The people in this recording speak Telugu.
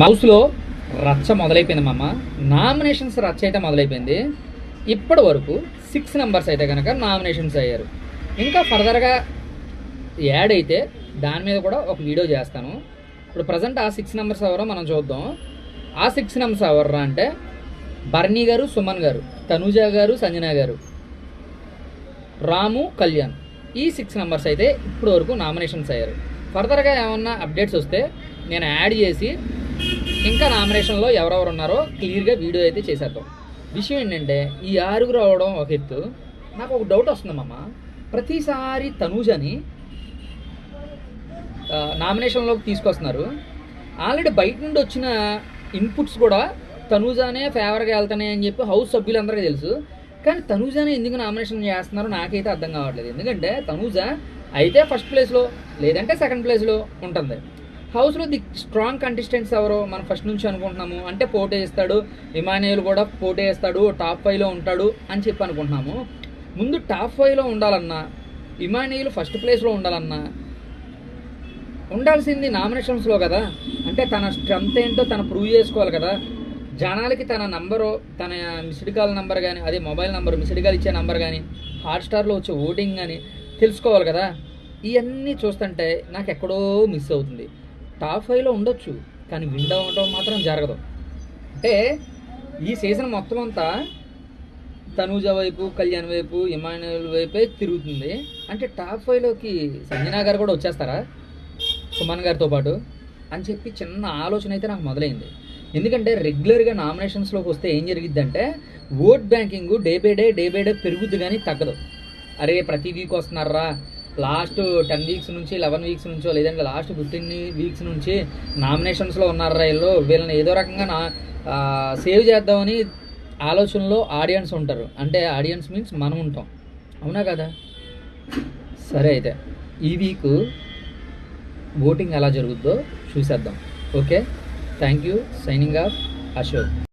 మౌస్లో రచ్చ మొదలైపోయింది మామ. నామినేషన్స్ రచ్చ అయితే మొదలైపోయింది. ఇప్పటి వరకు సిక్స్ నెంబర్స్ అయితే కనుక నామినేషన్స్ అయ్యారు. ఇంకా ఫర్దర్గా యాడ్ అయితే దాని మీద కూడా ఒక వీడియో చేస్తాను. ఇప్పుడు ప్రజెంట్ ఆ సిక్స్ నెంబర్స్ ఎవరో మనం చూద్దాం. ఆ సిక్స్ నెంబర్స్ ఎవర్రా అంటే బర్నీ గారు సుమన్ గారు తనుజ గారు సంజన గారు రాము కళ్యాణ్. ఈ సిక్స్ నెంబర్స్ అయితే ఇప్పటి వరకు నామినేషన్స్ అయ్యారు. ఫర్దర్గా ఏమన్నా అప్డేట్స్ వస్తే నేను యాడ్ చేసి ఇంకా నామినేషన్లో ఎవరెవరు ఉన్నారో క్లియర్గా వీడియో అయితే చేసేద్దాం. విషయం ఏంటంటే ఈ ఆరుగురు అవడం ఒక ఎత్తు. నాకు ఒక డౌట్ వస్తుందమ్మా ప్రతిసారి తనూజని నామినేషన్లోకి తీసుకొస్తున్నారు. ఆల్రెడీ బయట నుండి వచ్చిన ఇన్పుట్స్ కూడా తనూజానే ఫేవర్గా వెళ్తున్నాయి అని చెప్పి హౌస్ సభ్యులందరికీ తెలుసు. కానీ తనూజానే ఎందుకు నామినేషన్ చేస్తున్నారో నాకైతే అర్థం కావట్లేదు. ఎందుకంటే తనూజ అయితే ఫస్ట్ ప్లేస్లో లేదంటే సెకండ్ ప్లేస్లో ఉంటుంది. హౌస్లో ది స్ట్రాంగ్ కంటెస్టెంట్స్ ఎవరో మనం ఫస్ట్ నుంచి అనుకుంటున్నాము. అంటే పోటీ చేస్తాడు ఇమానియల్ కూడా పోటీ చేస్తాడు టాప్ ఫైవ్లో ఉంటాడు అని చెప్పి అనుకుంటున్నాము. ముందు టాప్ ఫైవ్లో ఉండాలన్నా ఇమానియల్ ఫస్ట్ ప్లేస్లో ఉండాలన్నా ఉండాల్సింది నామినేషన్స్లో కదా. అంటే తన స్ట్రెంత్ ఏంటో తను ప్రూవ్ చేసుకోవాలి కదా. జనాలకి తన నంబరు తన మిస్డ్ కాల్ నంబర్ కానీ అదే మొబైల్ నంబర్ మిస్డ్ కాల్ ఇచ్చే నంబర్ కానీ హాట్స్టార్లో వచ్చే ఓటింగ్ కానీ తెలుసుకోవాలి కదా. ఇవన్నీ చూస్తుంటే నాకు ఎక్కడో మిస్ అవుతుంది. టాప్ ఫైవ్లో ఉండొచ్చు కానీ విన్ అవ్వటం మాత్రం జరగదు. అంటే ఈ సీజన్ మొత్తం అంతా తనూజ వైపు కళ్యాణ్ వైపు ఇమానుయల్ వైపే తిరుగుతుంది. అంటే టాప్ ఫైవ్లోకి సంజనా గారు కూడా వచ్చేస్తారా? సుమన్ గారితో పాటు అని చెప్పి చిన్న ఆలోచన అయితే నాకు మొదలైంది. ఎందుకంటే రెగ్యులర్గా నామినేషన్స్లోకి వస్తే ఏం జరిగిద్దంటే vote banking day by day day by day పెరుగుద్ది కానీ తగ్గదు. అరే ప్రతి వీక్ వస్తున్నారా? లాస్ట్ టెన్ వీక్స్ నుంచి లెవెన్ వీక్స్ నుంచో లేదంటే లాస్ట్ ఫిఫ్టీన్ వీక్స్ నుంచి నామినేషన్స్లో ఉన్నారు వీళ్ళు. వీళ్ళని ఏదో రకంగా నా సేవ్ చేద్దామని ఆలోచనలో ఆడియన్స్ ఉంటారు. అంటే ఆడియన్స్ మీన్స్ మనం ఉంటాం. అవునా కదా? సరే అయితే ఈ వీక్ ఓటింగ్ ఎలా జరుగుద్దో చూసేద్దాం. Okay? Thank you signing off Ashok